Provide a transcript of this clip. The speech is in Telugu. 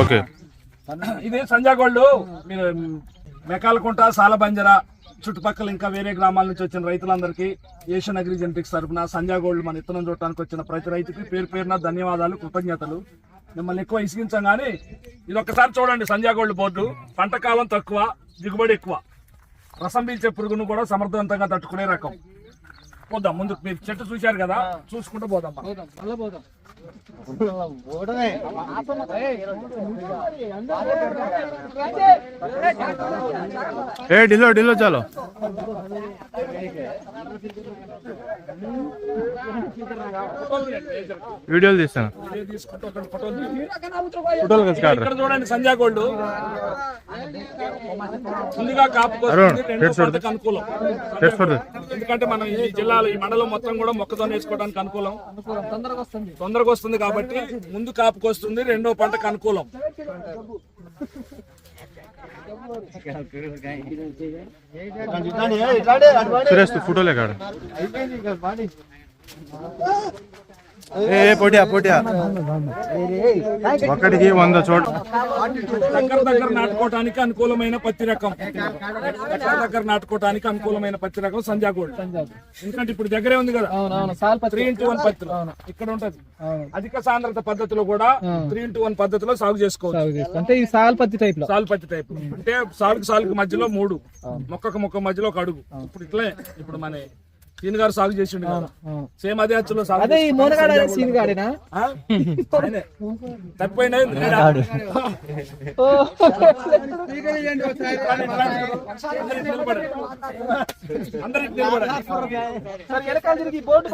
ఓకే. ఇది సంజాగోల్డ్ మీరు మెకాలకుంట సాలబంజర చుట్టుపక్కల ఇంకా వేరే గ్రామాల నుంచి వచ్చిన రైతులందరికీ ఏషియన్ అగ్రి జెనెటిక్స్ తరఫున సంజా గోల్డ్ మన ఇత్తనం చూడటానికి వచ్చిన ప్రతి రైతుకి పేరు పేరున ధన్యవాదాలు కృతజ్ఞతలు. మిమ్మల్ని ఎక్కువ ఇసిగించాం కానీ ఇది ఒక్కసారి చూడండి సంజా గోల్డ్ బోర్డు. పంట కాలం తక్కువ దిగుబడి ఎక్కువ. రసం పీల్చే పురుగును కూడా సమర్థవంతంగా తట్టుకునే రకం. పోదాం. ముందు మీరు చెట్టు చూశారు కదా చూసుకుంటూ పోదాం. మనం. ఏ ఢిల్లో ఢిల్లో చాలు. వీడియోలు తీస్తాను. ఇదే తీసుకుంటూ అక్కడ ఫోటోలు ఇక్కడ చూడండి సంజా గోల్డ్. ముందుగా పంటకు అనుకూలం. ఎందుకంటే మనం ఈ జిల్లాలో ఈ మండలం మొత్తం కూడా మొక్కజొన్న వేసుకోవడానికి అనుకూలం. తొందరగా వస్తుంది. కాబట్టి ముందు కాపుకొస్తుంది రెండో పంటకు అనుకూలం. సురేష్ ఫోటోలే కాడ. ఏ పోటీయా పోటీయా? ఒకటికి వంద చోట దగ్గర దగ్గర నాటుకోవడానికి అనుకూలమైన పత్తి రకం. దగ్గర దగ్గర నాటుకోవడానికి అనుకూలమైన పత్తి రకం సంజా గోల్డ్. ఎందుకంటే ఇప్పుడు దగ్గరే ఉంది కదా. త్రీ ఇంటూ వన్ పత్తిలో ఇక్కడ ఉంటది. అధిక సాంద్రత పద్ధతిలో కూడా త్రీ ఇంటూ వన్ పద్ధతిలో సాగు చేసుకోవచ్చు. అంటే ఈ సాల్ పత్తి టైప్లో. సాలు పత్తి టైప్ అంటే సాలుకు సాలుకు మధ్యలో మూడు. మొక్కకు మొక్క మధ్యలో ఒక అడుగు. ఇప్పుడు ఇట్లే. ఇప్పుడు మన సీన్ గారు సాగు చేసిండు కదా. సేమ్ అదే అచ్చులో సాగు అదే ఈ మోనగాడ సీన్ గాడేనా. తప్పిపోయినా? అందరికి నిలబడండి. అందరికి నిలబడండి సరే వెనకాల తిరిగి బోర్డు